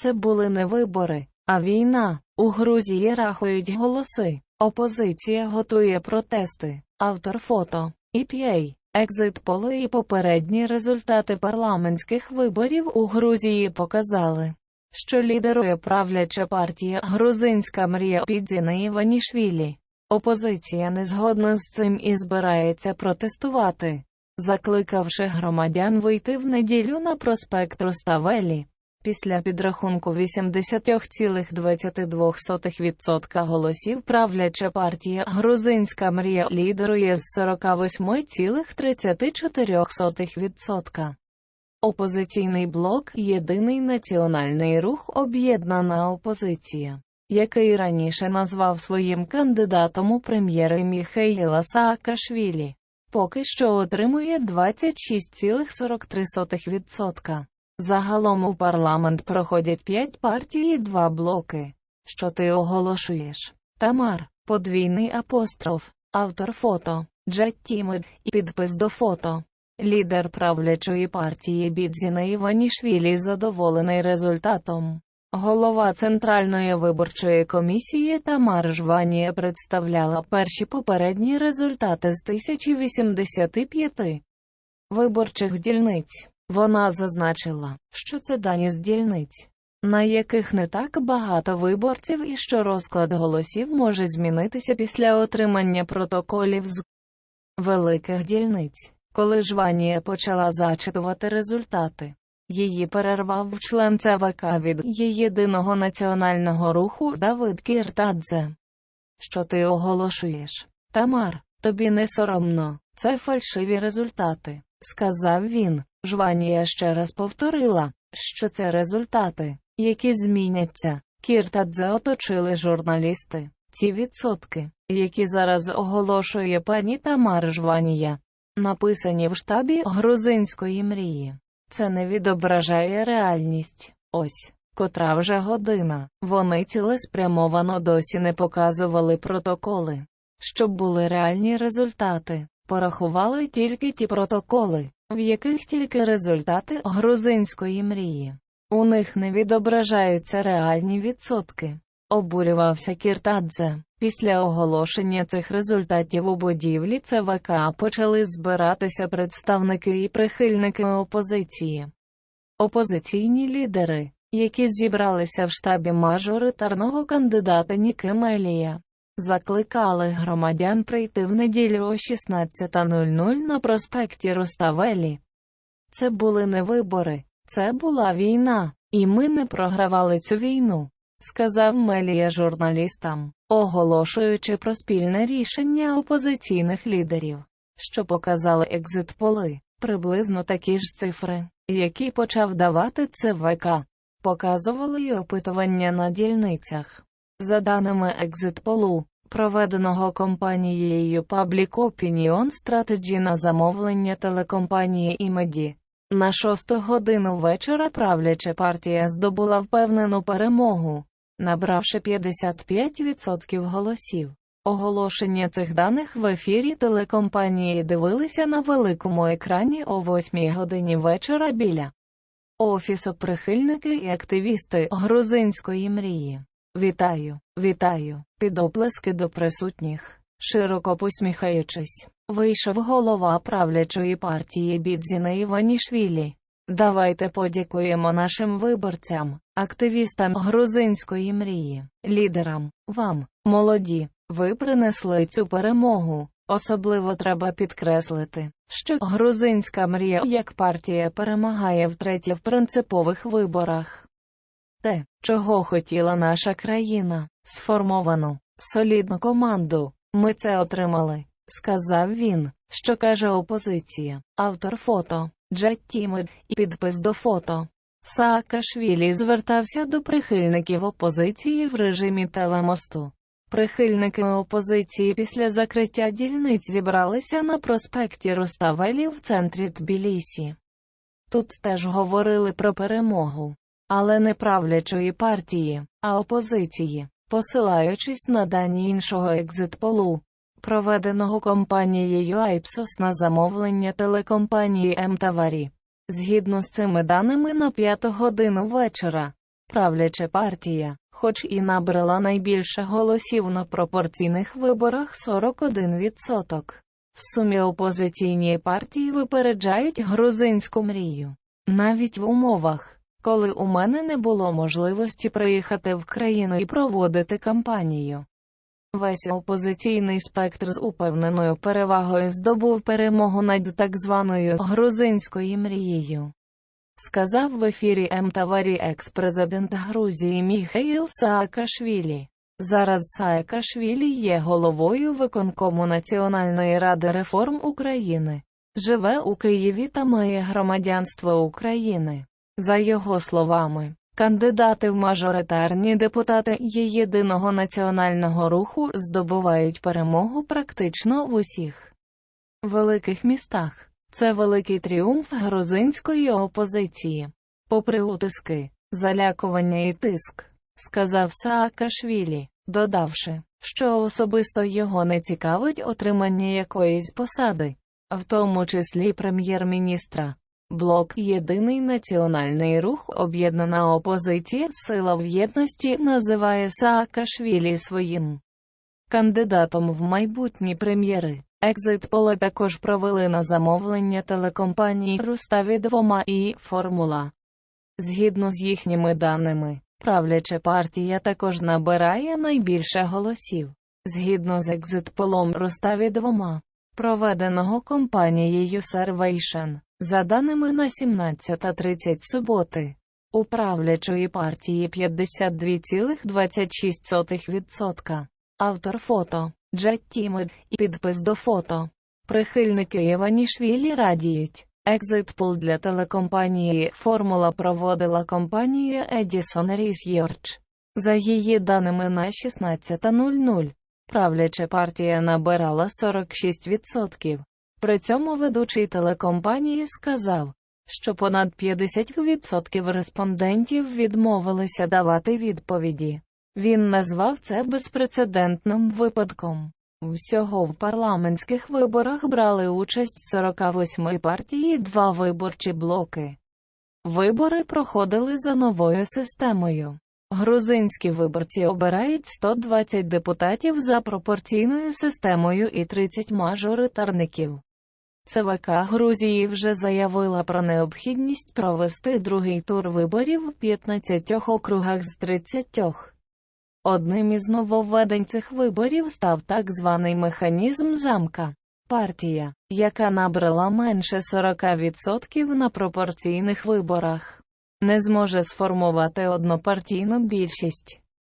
Це були не вибори, а війна. У Грузії рахують голоси. Опозиція готує протести. Автор фото. EPA. Екзит поли і попередні результати парламентських виборів у Грузії показали, що лідерує правляча партія Грузинська мрія Підзіна Іванішвілі. Опозиція не згодна з цим і збирається протестувати, закликавши громадян вийти в неділю на проспект Руставелі. Після підрахунку 80,22% голосів правляча партія Грузинська мрія лідерує з 48,34%. Опозиційний блок Єдиний національний рух Об'єднана опозиція, який раніше назвав своїм кандидатом у прем'єри Міхаїла Саакашвілі, поки що отримує 26,43%. Загалом у парламент проходять п'ять партій і два блоки. Що ти оголошуєш? Тамар, подвійний апостроф, автор фото, Джет Тімед і підпис до фото. Лідер правлячої партії Бідзіна Іванішвілі задоволений результатом. Голова Центральної виборчої комісії Тамар Жванія представляла перші попередні результати з 1085 виборчих дільниць. Вона зазначила, що це дані з дільниць, на яких не так багато виборців і що розклад голосів може змінитися після отримання протоколів з великих дільниць. Коли Жванія почала зачитувати результати, її перервав член ЦВК від єдиного національного руху Давид Кіртадзе. Що ти оголошуєш? Тамар, тобі не соромно, це фальшиві результати, сказав він. Жванія ще раз повторила, що це результати, які зміняться. Кіртадзе оточили журналісти. Ці відсотки, які зараз оголошує пані Тамар Жванія, написані в штабі грузинської мрії. Це не відображає реальність. Ось, котра вже година. Вони цілеспрямовано досі не показували протоколи. Щоб були реальні результати, порахували тільки ті протоколи, в яких тільки результати грузинської мрії. У них не відображаються реальні відсотки. Обурювався Кіртадзе. Після оголошення цих результатів у будівлі ЦВК почали збиратися представники і прихильники опозиції. Опозиційні лідери, які зібралися в штабі мажоритарного кандидата Ніки Мелія, закликали громадян прийти в неділю о 16.00 на проспекті Руставелі. Це були не вибори, це була війна, і ми не програвали цю війну, сказав Мелія журналістам, оголошуючи про спільне рішення опозиційних лідерів, що показали екзит-поли, приблизно такі ж цифри, які почав давати ЦВК, показували й опитування на дільницях. За даними екзит-полу, проведеного компанією Public Opinion Strategy на замовлення телекомпанії Імеді, на шосту годину вечора правляча партія здобула впевнену перемогу, набравши 55% голосів. Оголошення цих даних в ефірі телекомпанії дивилися на великому екрані о 8 годині вечора біля офісу прихильники і активісти грузинської мрії. Вітаю, вітаю, під оплески до присутніх, широко посміхаючись, вийшов голова правлячої партії Бідзіна Іванішвілі. Давайте подякуємо нашим виборцям, активістам грузинської мрії, лідерам, вам, молоді, ви принесли цю перемогу. Особливо треба підкреслити, що грузинська мрія як партія перемагає втретє в принципових виборах. Те, чого хотіла наша країна, сформовану, солідну команду, ми це отримали, сказав він, що каже опозиція, автор фото, Джет Тімед, і підпис до фото. Саакашвілі звертався до прихильників опозиції в режимі телемосту. Прихильники опозиції після закриття дільниць зібралися на проспекті Руставелі в центрі Тбілісі. Тут теж говорили про перемогу, але не правлячої партії, а опозиції, посилаючись на дані іншого екзитполу, проведеного компанією Айпсос на замовлення телекомпанії Мтаварі. Згідно з цими даними на п'яту годину вечора, правляча партія, хоч і набрала найбільше голосів на пропорційних виборах 41%. В сумі опозиційні партії випереджають грузинську мрію. Навіть в умовах, коли у мене не було можливості приїхати в країну і проводити кампанію. Весь опозиційний спектр з упевненою перевагою здобув перемогу над так званою грузинською мрією. Сказав в ефірі МТВарі екс-президент Грузії Міхаїл Саакашвілі. Зараз Саакашвілі є головою виконкому Національної ради реформ України. Живе у Києві та має громадянство України. За його словами, кандидати в мажоритарні депутати є єдиного національного руху здобувають перемогу практично в усіх великих містах. Це великий тріумф грузинської опозиції. Попри утиски, залякування і тиск, сказав Саакашвілі, додавши, що особисто його не цікавить отримання якоїсь посади, в тому числі прем'єр-міністра. Блок Єдиний національний рух об'єднана опозиція Сила в єдності називає Саакашвілі своїм кандидатом в майбутні прем'єри. Екзит-поле також провели на замовлення телекомпаній Руставі 2 і Формула. Згідно з їхніми даними, правляча партія також набирає найбільше голосів. Згідно з екзит-полом Руставі 2, проведеного компанією Servation, за даними на 17.30 суботи, у правлячої партії 52,26%. Автор фото Джет Тімед і підпис до фото. Прихильники Іванішвілі радіють. Екзит-пул для телекомпанії Формула проводила компанія Edison Research. За її даними на 16.00, правляча партія набирала 46%. При цьому ведучий телекомпанії сказав, що понад 50% респондентів відмовилися давати відповіді. Він назвав це безпрецедентним випадком. Всього в парламентських виборах брали участь 48 партій і два виборчі блоки. Вибори проходили за новою системою. Грузинські виборці обирають 120 депутатів за пропорційною системою і 30 мажоритарників. ЦВК Грузії вже заявила про необхідність провести другий тур виборів в 15 округах з 30. Одним із нововведень цих виборів став так званий механізм замка. Партія, яка набрала менше 40% на пропорційних виборах, не зможе сформувати однопартійну більшість.